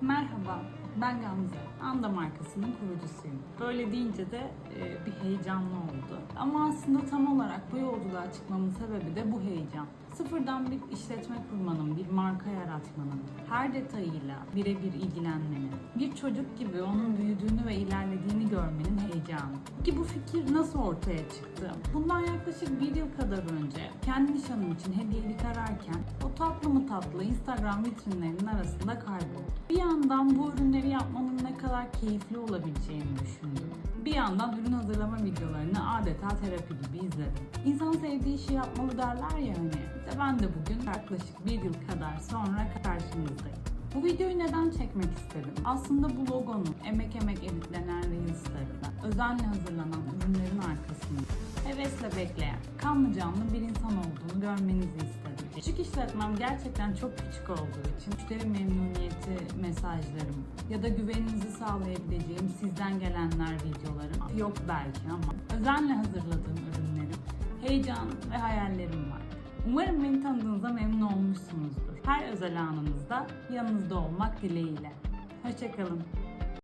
Merhaba, ben Gamze. Anda markasının kurucusuyum. Böyle deyince de e, bir heyecanlı oldu. Ama aslında tam olarak bu yolculuğa çıkmamın sebebi de bu heyecan. Sıfırdan bir işletme kurmanın, bir marka yaratmanın, her detayıyla birebir ilgilenmenin, bir çocuk gibi onun büyüdüğünü ve ilerlediğini görmenin heyecanı. Peki bu fikir nasıl ortaya çıktı? Bundan yaklaşık bir yıl kadar önce kendi nişanım için hediyelik ararken tatlı Instagram vitrinlerinin arasında kayboldu. Bir yandan bu ürünleri yapmanın ne kadar keyifli olabileceğini düşündüm. Bir yandan ürün hazırlama videolarını adeta terapi gibi izledim. İnsan sevdiği işi yapmalı derler ya hani. İşte ben de bugün yaklaşık bir yıl kadar sonra karşınızdayım. Bu videoyu neden çekmek istedim? Aslında bu logonun emek emek editlenen Reels'larında özenle hazırlanan ürünlerin arkasında hevesle bekleyen, kanlı canlı bir insan olduğunu görmenizi istedim. Küçük işletmem gerçekten çok küçük olduğu için müşteri memnuniyeti mesajlarım ya da güveninizi sağlayabileceğim sizden gelenler videolarım yok belki ama özenle hazırladığım ürünlerim, heyecan ve hayallerim var. Umarım beni tanıdığınızda memnun olmuşsunuzdur. Her özel anınızda yanınızda olmak dileğiyle. Hoşçakalın.